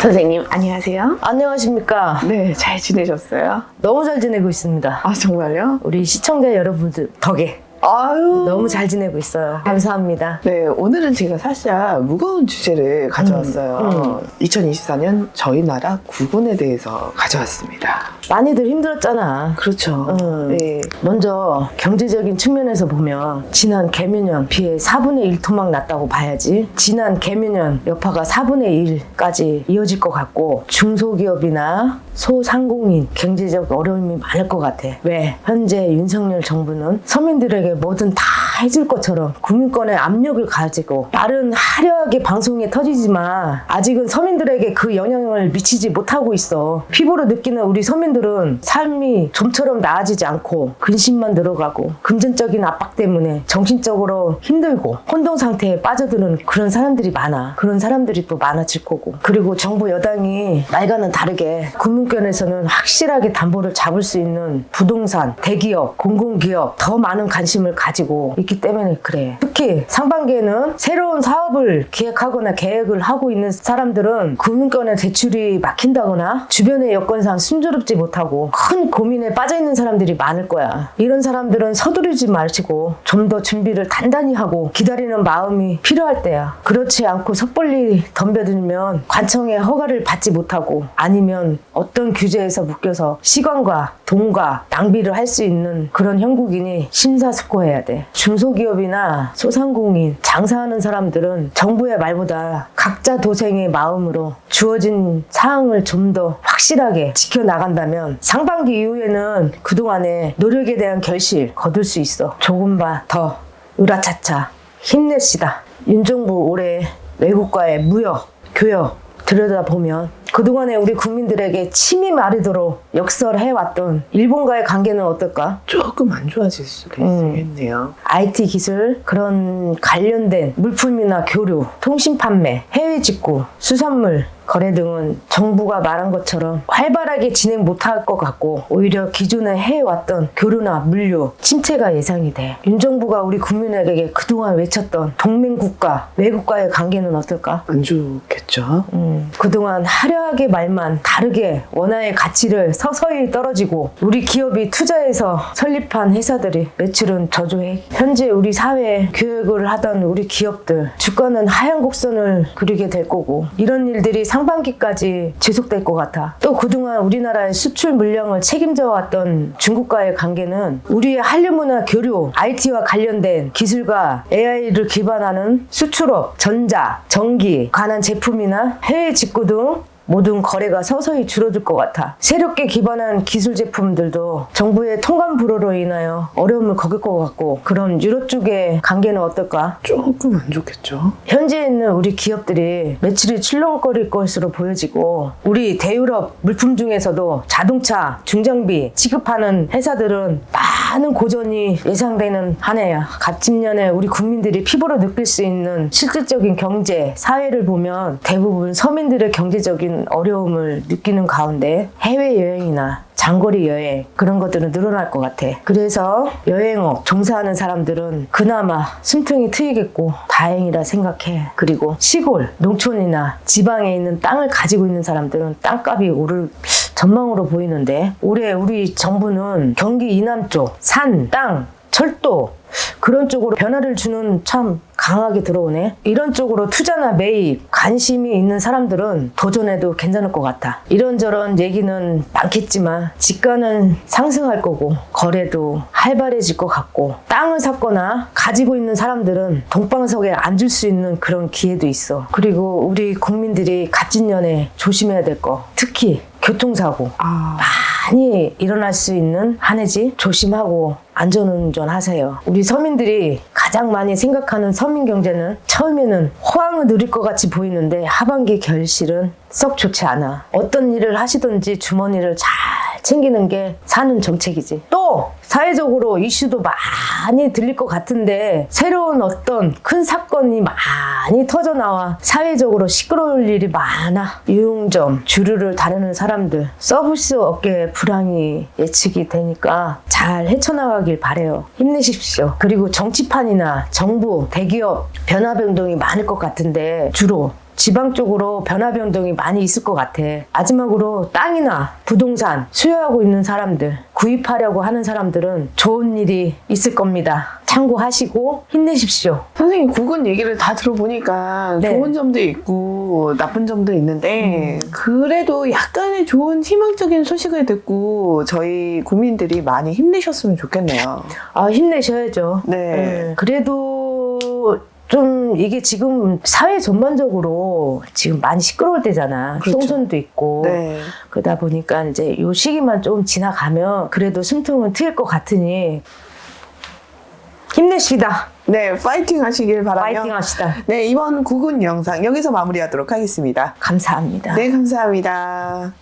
선생님 안녕하세요. 안녕하십니까. 네, 잘 지내셨어요? 너무 잘 지내고 있습니다. 아 정말요? 우리 시청자 여러분들 덕에 아유. 너무 잘 지내고 있어요. 감사합니다. 네, 오늘은 제가 살짝 무거운 주제를 가져왔어요. 2024년 저희 나라 국군에 대해서 가져왔습니다. 많이들 힘들었잖아. 그렇죠. 음. 네. 먼저 경제적인 측면에서 보면 지난 개묘년 비해 4분의 1 토막 났다고 봐야지 지난 개묘년 여파가 4분의 1까지 이어질 것 같고 중소기업이나 소상공인 경제적 어려움이 많을 것 같아 왜? 현재 윤석열 정부는 서민들에게 뭐든 다 해줄 것처럼 국민권의 압력을 가지고 말은 화려하게 방송에 터지지만 아직은 서민들에게 그 영향을 미치지 못하고 있어. 피부로 느끼는 우리 서민들은 삶이 좀처럼 나아지지 않고 근심만 늘어가고 금전적인 압박 때문에 정신적으로 힘들고 혼동 상태에 빠져드는 그런 사람들이 많아. 그런 사람들이 또 많아질 거고. 그리고 정부 여당이 말과는 다르게 국민권에서는 확실하게 담보를 잡을 수 있는 부동산 대기업 공공기업 더 많은 관심을 가지고 있기 때문에 그래 특히 상반기에는 새로운 사업을 기획하거나 계획을 하고 있는 사람들은 국민권의 대출이 막힌다거나 주변의 여건상 순조롭지 못하고 큰 고민에 빠져 있는 사람들이 많을 거야. 이런 사람들은 서두르지 마시고 좀 더 준비를 단단히 하고 기다리는 마음이 필요할 때야. 그렇지 않고 섣불리 덤벼들면 관청의 허가를 받지 못하고 아니면 어떤 규제에서 묶여서 시간과 돈과 낭비를 할 수 있는 그런 형국인이 심사숙고해야 돼. 중 소기업이나 소상공인, 장사하는 사람들은 정부의 말보다 각자 도생의 마음으로 주어진 사항을 좀 더 확실하게 지켜나간다면 상반기 이후에는 그동안의 노력에 대한 결실 거둘 수 있어. 조금만 더 으라차차 힘냅시다. 윤정부 올해 외국과의 무역, 교역 들여다보면 그동안에 우리 국민들에게 침이 마르도록 역설해왔던 일본과의 관계는 어떨까? 조금 안 좋아질 수도 음. 있겠네요. IT 기술 그런 관련된 물품이나 교류, 통신 판매, 해외 직구, 수산물 거래 등은 정부가 말한 것처럼 활발하게 진행 못할 것 같고 오히려 기존에 해왔던 교류나 물류 침체가 예상이 돼. 윤 정부가 우리 국민에게 그동안 외쳤던 동맹국가, 외국과의 관계는 어떨까? 안 좋겠죠? 음, 그동안 화려하게 말만 다르게 원화의 가치를 서서히 떨어지고 우리 기업이 투자해서 설립한 회사들이 매출은 저조해 현재 우리 사회에 교육을 하던 우리 기업들 주가는 하향 곡선을 그리게 될 거고 이런 일들이 상 반기까지 지속될 것 같아. 또 그동안 우리나라의 수출 물량을 책임져 왔던 중국과의 관계는 우리의 한류 문화 교류 IT와 관련된 기술과 AI를 기반하는 수출업 전자 전기 관한 제품이나 해외 직구 등 모든 거래가 서서히 줄어들 것 같아. 새롭게 기반한 기술 제품들도 정부의 통관 불허로 인하여 어려움을 겪을 것 같고 그럼 유럽 쪽의 관계는 어떨까? 조금 안 좋겠죠? 현재 있는 우리 기업들이 매출이 출렁거릴 것으로 보여지고 우리 대유럽 물품 중에서도 자동차, 중장비 취급하는 회사들은 많은 고전이 예상되는 한 해야. 갑진년에 우리 국민들이 피부로 느낄 수 있는 실질적인 경제, 사회를 보면 대부분 서민들의 경제적인 어려움을 느끼는 가운데 해외여행이나 장거리 여행 그런 것들은 늘어날 것 같아. 그래서 여행업 종사하는 사람들은 그나마 숨통이 트이겠고 다행이라 생각해. 그리고 시골, 농촌이나 지방에 있는 땅을 가지고 있는 사람들은 땅값이 오를 전망으로 보이는데 올해 우리 정부는 경기 이남 쪽 산, 땅, 철도 그런 쪽으로 변화를 주는 참 강하게 들어오네. 이런 쪽으로 투자나 매입, 관심이 있는 사람들은 도전해도 괜찮을 것 같아. 이런저런 얘기는 많겠지만 지가는 상승할 거고 거래도 활발해질 것 같고 땅을 샀거나 가지고 있는 사람들은 동방석에 앉을 수 있는 그런 기회도 있어. 그리고 우리 국민들이 갑진년에 조심해야 될 거. 특히 교통사고. 아, 많이 일어날 수 있는 한 해지 조심하고 안전운전 하세요. 우리 서민들이 가장 많이 생각하는 서민 경제는 처음에는 호황을 누릴 것 같이 보이는데 하반기 결실은 썩 좋지 않아. 어떤 일을 하시든지 주머니를 잘 챙기는 게 사는 정책이지. 또 사회적으로 이슈도 많이 들릴 것 같은데 새로운 어떤 큰 사건이 많이 터져 나와 사회적으로 시끄러울 일이 많아. 유흥점, 주류를 다루는 사람들, 서비스 업계 불황이 예측이 되니까 잘 헤쳐나가길 바래요. 힘내십시오. 그리고 정치판이나 정부, 대기업 변화 변동이 많을 것 같은데 주로 지방 쪽으로 변화 변동이 많이 있을 것 같아. 마지막으로 땅이나 부동산 수요하고 있는 사람들, 구입하려고 하는 사람들은 좋은 일이 있을 겁니다. 참고하시고 힘내십시오. 선생님 국은 얘기를 다 들어보니까 네. 좋은 점도 있고 나쁜 점도 있는데 그래도 약간의 좋은 희망적인 소식을 듣고 저희 국민들이 많이 힘내셨으면 좋겠네요. 아, 힘내셔야죠. 네. 그래도 좀 이게 지금 사회 전반적으로 지금 많이 시끄러울 때잖아. 그렇죠. 총선도 있고. 네. 그러다 보니까 이제 요 시기만 좀 지나가면 그래도 숨통은 트일 것 같으니 힘내시다. 네, 파이팅 하시길 바라며. 파이팅 합시다. 네, 이번 구군 영상 여기서 마무리하도록 하겠습니다. 감사합니다. 네, 감사합니다.